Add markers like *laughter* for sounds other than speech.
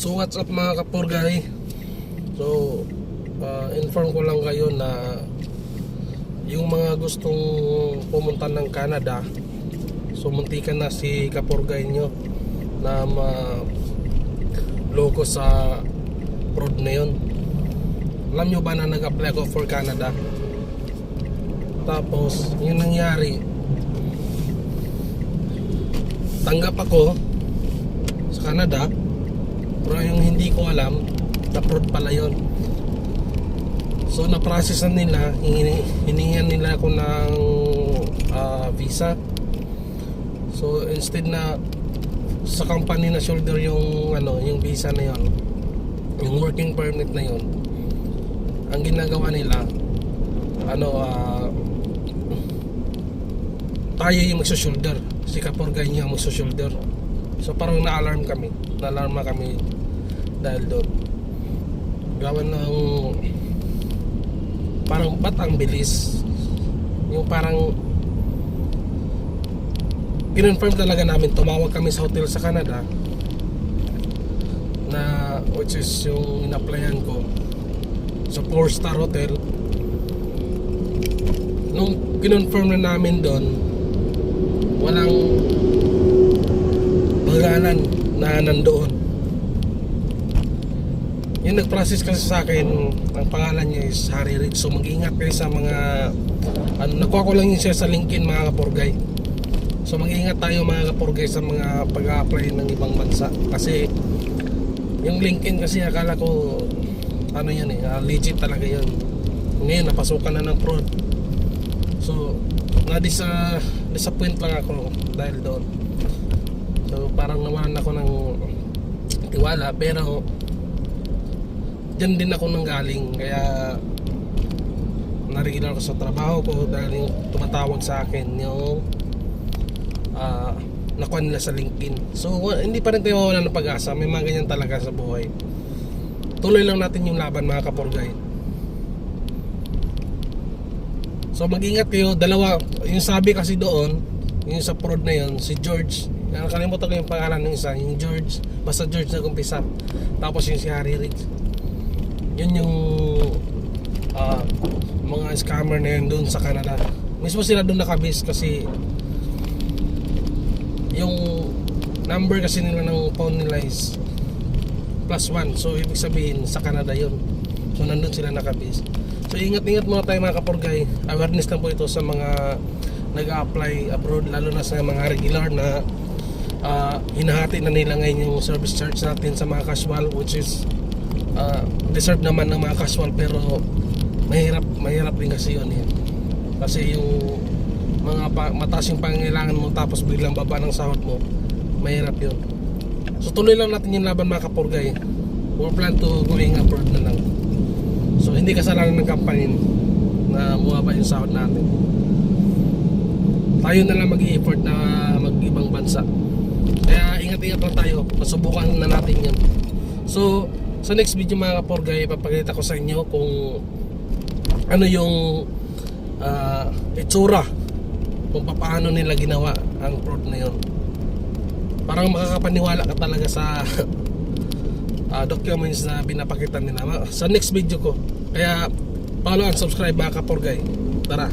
So what's up mga kapurgay? So uh, inform ko lang kayo na yung mga gustong pumunta ng Canada so muntikan na si kapurgay nyo na ma loko sa prod na yun. Alam nyo ba na nag-apply ako for Canada? Tapos yung nangyari tanggap ako sa Canada pero yung hindi ko alam na prod pala yun. So na-process na nila hini- hiningan nila ako ng ah, visa. So instead na sa company na shoulder yung ano yung visa na yun yung working permit na yun ang ginagawa nila ano ah tayo yung magsa-shoulder si Kaporgay niya ang magsa-shoulder so parang na-alarm kami. Na-alarma kami dahil doon. Gawa ng parang ba't ang bilis? Yung parang kinonfirm talaga namin tumawag kami sa hotel sa Canada na which is yung in-applyan ko sa 4 star hotel. Nung kinonfirm na namin doon walang pangalan na nandoon. Yung nag-process kasi sa akin. Ang pangalan niya is Harry Reid. So mag-ingat kayo sa mga ano, nakuha ko lang yun siya sa LinkedIn mga kapurgay so mag-ingat tayo mga kapurgay sa mga pag-apply ng ibang bansa. Kasi yung LinkedIn kasi akala ko ano yan eh ah, legit talaga yun. Ngayon napasukan na ng fraud. So na-disa disappoint lang ako dahil doon so parang nawalan ako ng tiwala pero dyan din ako nanggaling. Kaya naregular ko sa trabaho ko dahil yung tumatawag sa akin yung ah nakuha nila sa LinkedIn. So hindi pa rin tayo mawala ng pag-asa. May mga ganyan talaga sa buhay. Tuloy lang natin yung laban mga kapurgay so mag-ingat kayo. Dalawa yung sabi kasi doon yung sa prod na yun si George. Nakalimutan ko yung pangalan ng isa yung George. Basta George na umpisa tapos yung si Harry Riggs yun yung ah, mga scammer na yun doon sa Canada. Mismo sila doon nakabis kasi yung number kasi nila ng phone nila is plus one. So ibig sabihin sa Canada yun. So nandun sila nakabis so ingat-ingat muna tayo mga kapurgay. Awareness lang po ito sa mga nag-apply abroad lalo na sa mga regular na ah, hinahati na nila ngayon yung service charge natin sa mga casual which is ah, deserve naman ng mga casual pero mahirap mahirap din kasi yun eh. kasi yung mga pa, mataas yung pangangailangan mo tapos biglang baba ng sahod mo mahirap yun. So tuloy lang natin yung laban mga kapurgay we plan to going abroad na lang. So hindi kasalanan ng company na bumaba yung sahod natin tayo na lang mag-i-effort na mag-ibang bansa. Kaya ingat-ingat lang tayo. Masubukan na natin yun so sa next video mga kapurgay ipapakita ko sa inyo kung ano yung ah, itsura. Kung paano nila ginawa ang fraud na yun. Parang makakapaniwala ka talaga sa *laughs* ah, documents na pinapakita nila. Sa next video ko. Kaya follow and subscribe mga kapurgay tara